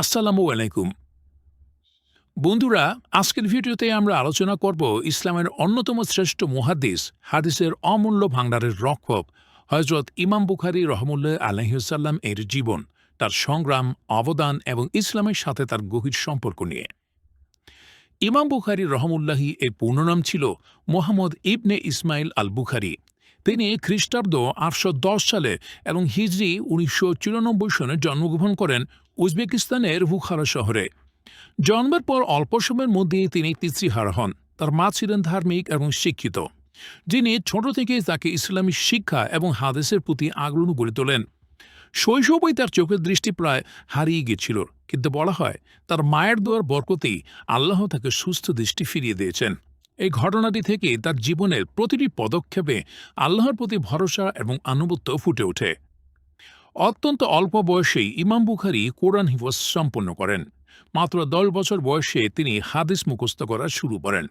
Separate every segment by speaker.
Speaker 1: আসসালামু আলাইকুম। বন্ধুরা, আজকের ভিডিওতে আমরা আলোচনা করব ইসলামের অন্যতম শ্রেষ্ঠ মুহাদ্দিস, হাদিসের অমূল্য ভাণ্ডারের রক্ষক হজরত ইমাম বুখারি রহমুল্লাহ আলহিসাল্লাম এর জীবন, তার সংগ্রাম, অবদান এবং ইসলামের সাথে তার গভীর সম্পর্ক নিয়ে। ইমাম বুখারি রহমুল্লাহি এর পূর্ণনাম ছিল মোহাম্মদ ইবনে ইসমাইল আল বুখারি তিনি খ্রিস্টাব্দ আটশো দশ সালে এবং হিজরি উনিশশো চুরানব্বই সনে জন্মগ্রহণ করেন উজবেকিস্তানের বুখারা শহরে। জন্মের পর অল্প সময়ের মধ্যেই তিনি পিতৃহার হন। তার মা ছিলেন ধার্মিক এবং শিক্ষিত। যিনি ছোট থেকেই তাকে ইসলামী শিক্ষা এবং হাদেসের প্রতি আগ্রহ গড়ে তোলেন। শৈশবেই তার চোখের দৃষ্টি প্রায় হারিয়ে গিয়েছিল। কিন্তু বলা হয়, তার মায়ের দোয়ার বরকতেই আল্লাহ তাকে সুস্থ দৃষ্টি ফিরিয়ে দিয়েছেন। এই ঘটনাটি থেকে তার জীবনের প্রতিটি পদক্ষেপে আল্লাহর প্রতি ভরসা এবং আনুগত্য ফুটে ওঠে। অত্যন্ত অল্প বয়সেই ইমাম বুখারি কোরআন হিফজ সম্পন্ন করেন। মাত্র দশ বছর বয়সে তিনি হাদিস মুখস্থ করা শুরু করেন।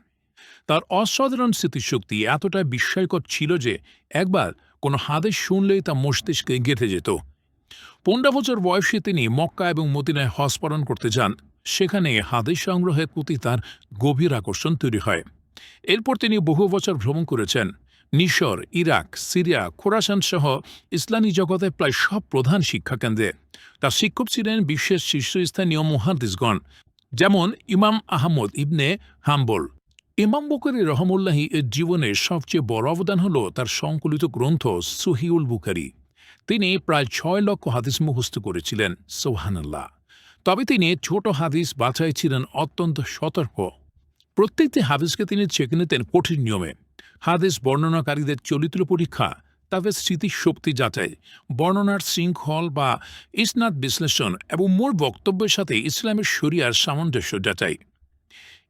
Speaker 1: তার অসাধারণ স্মৃতিশক্তি এতটা বিস্ময়কর ছিল যে একবার কোনো হাদিস শুনলেই তা মস্তিষ্কে গেঁথে যেত। পনেরো বছর বয়সে তিনি মক্কা এবং মদিনায় পালন করতে যান। সেখানে হাদিস সংগ্রহের প্রতি তার গভীর আকর্ষণ তৈরি হয়। এরপর তিনি বহু বছর ভ্রমণ করেছেন। মিশর, ইরাক, সিরিয়া, খোরাসান সহ ইসলামী জগতে প্রায় সব প্রধান শিক্ষাকেন্দ্রে। তার শিক্ষক ছিলেন বিশ্বের শীর্ষস্থানীয় মুহাদ্দিসগণ, যেমন ইমাম আহমদ ইবনে হাম্বল। ইমাম বকরি রহমুল্লাহি এর জীবনের সবচেয়ে বড় অবদান হল তার সংকলিত গ্রন্থ সুহিউল বুকারি তিনি প্রায় ছয় লক্ষ হাদিস মুখস্থ করেছিলেন সোহানাল্লাহ তবে তিনি ছোট হাদিস বাছাই ছিলেন অত্যন্ত সতর্ক। প্রত্যেকটি হাদিসকে তিনি চেকে নিতেন কঠিন নিয়মে। হাদিস বর্ণনাকারীদের চরিত্র পরীক্ষা, তাদের স্মৃতিশক্তি যাচাই, বর্ণনার শৃঙ্খল বা ইসনাদ বিশ্লেষণ এবং মূল বক্তব্যের সাথে ইসলামের শরিয়ার সামঞ্জস্য যাচাই।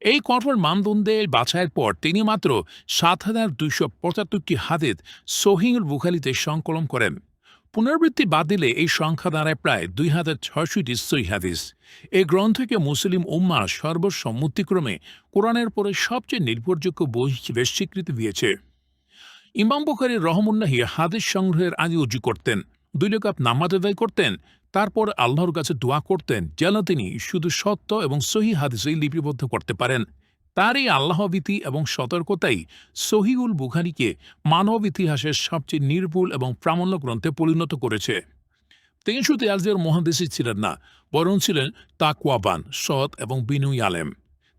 Speaker 1: এই কঠোর মানদণ্ডে বাছাইয়ের পর তিনি মাত্র সাত হাজার দুইশো পঁচাত্তরটি হাদিদ সহিউল বুখালিতে সংকলন করেন। পুনরাবৃত্তি বাদ দিলে এই সংখ্যা দাঁড়ায় প্রায় দুই হাজার ছয়শটি সই হাদিস। এই গ্রন্থকে মুসলিম উম্মা সর্বসম্মতিক্রমে কোরআনের পরে সবচেয়ে নির্ভরযোগ্য বই হিসেবে স্বীকৃতি দিয়েছে। ইমাম বুখারি রহমুল্লাহি হাদিস সংগ্রহের আগে উজু করতেন, দুই লোকাপ নামাজ আদায় করতেন, তারপর আল্লাহর কাছে দোয়া করতেন, যেন তিনি শুধু সত্য এবং সহি হাদিসেই লিপিবদ্ধ করতে পারেন। তার এই আল্লাহভীতি এবং সতর্কতাই সহিউল বুখারিকে মানব ইতিহাসের সবচেয়ে নির্ভুল এবং প্রামাণ্য গ্রন্থে পরিণত করেছে। তিনি শুধু মহাদেশী ছিলেন না, বরং ছিলেন তাকওয়াবান, সৎ এবং বিনয়ী আলেম।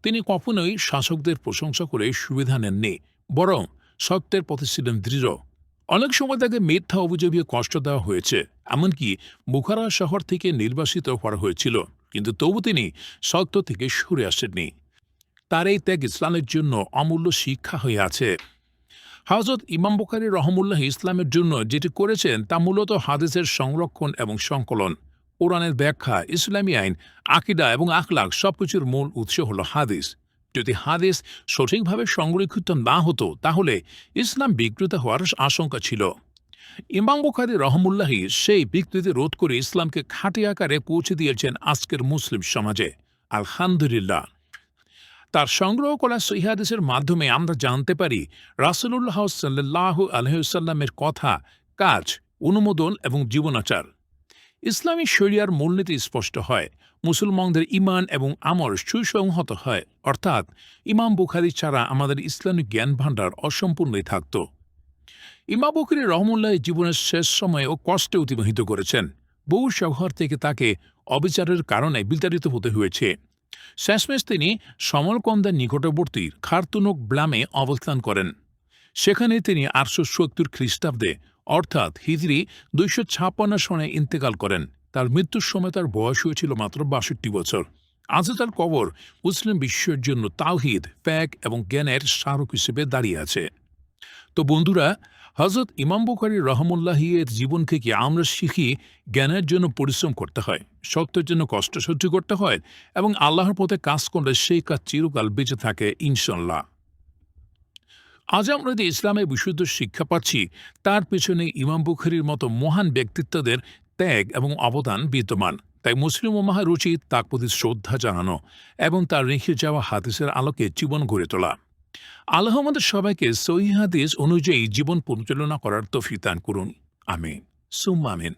Speaker 1: তিনি কখনোই শাসকদের প্রশংসা করে সুবিধা নেননি, বরং সত্যের পথে ছিলেন দৃঢ়। অনেক সময় তাকে মিথ্যা অভিযোগে কষ্ট দেওয়া হয়েছে, এমনকি বুখারা শহর থেকে নির্বাসিত করা হয়েছিল, কিন্তু তবু তিনি সত্য থেকে সরে আসেননি। তার এই ত্যাগ ইসলামের জন্য অমূল্য শিক্ষা হয়ে আছে। হজরত ইমাম বুখারি রহমুল্লাহ ইসলামের জন্য যেটি করেছেন তা মূলত হাদিসের সংরক্ষণ এবং সংকলন। কোরআনের ব্যাখ্যা, ইসলামী আইন, আকিদা এবং আখলাক সবকিছুর মূল উৎস হল হাদিস। যদি হাদিস সঠিকভাবে সংরক্ষিত না হতো, তাহলে ইসলাম বিকৃত হওয়ার আশঙ্কা ছিল। ইমাম বুখারি রহমুল্লাহি সেই বিকৃতি রোধ করে ইসলামকে খাঁটি আকারে পৌঁছে দিয়েছেন আজকের মুসলিম সমাজে। আলহামদুলিল্লাহ। তার সংগ্রহ করা সহিহাদিসের মাধ্যমে আমরা জানতে পারি রাসুলুল্লাহ সাল্লাহ আলহ্লামের কথা, কাজ, অনুমোদন এবং জীবনাচার। ইসলামী শরিয়ার মূলনীতি স্পষ্ট হয়, মুসলমানদের ইমান এবং আমর সুসংহত হয়, অর্থাৎ ইমাম বুখারি ছাড়া আমাদের ইসলামিক জ্ঞান ভাণ্ডার অসম্পূর্ণই থাকত। ইমাম বুখারি রহমুল্লাহ জীবনের শেষ সময়ে ও কষ্টে অতিবাহিত করেছেন। বহু শহর থেকে তাকে অবিচারের কারণে বিতাড়িত হতে হয়েছে। শেষমেশ তিনি সমলকন্দার নিকটবর্তী খারতুনক ব্লামে অবস্থান করেন। সেখানে তিনি আটশো সত্তর খ্রিস্টাব্দে, অর্থাৎ হিজরি দুইশো ছাপ্পান্ন সনে ইন্তেকাল করেন। তার মৃত্যুর সময় তার বয়স হয়েছিল মাত্র বাষট্টি বছর। আজও তার কবর মুসলিম বিশ্বের জন্য তাওহিদ প্যাক এবং জ্ঞানের স্মারক হিসেবে দাঁড়িয়ে আছে। তো বন্ধুরা হজরত ইমাম বুখারি রহমুল্লাহি এর জীবন থেকে আমরা শিখি? জ্ঞানের জন্য পরিশ্রম করতে হয় সত্যের জন্য কষ্ট সহ্য করতে হয় এবং আল্লাহর পথে কাজ করলে সেই কাজ চিরকাল বেঁচে থাকে ইনশাল্লাহ আজ আমরা যে ইসলামে বিশুদ্ধ শিক্ষা পাচ্ছি, তার পেছনে ইমাম বুখারির মতো মহান ব্যক্তিত্বদের ত্যাগ এবং অবদান বিদ্যমান। তাই মুসলিম ওমাহার উচিত তার প্রতি শ্রদ্ধা জানানো এবং তার রেখে যাওয়া হাদিসের আলোকে জীবন গড়ে তোলা। আল্লাহ আমাদের সবাইকে সহিহাদিস অনুযায়ী জীবন পরিচালনা করার তফিদান করুন। আমিন। সুম আমিন।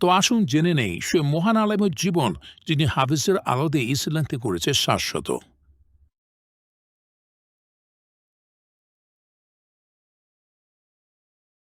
Speaker 1: তো আসুন জেনে নেই, সে মহান আলমের জীবন যিনি হাফিজের আলোদে ইসলামকে করেছে শাশ্বত।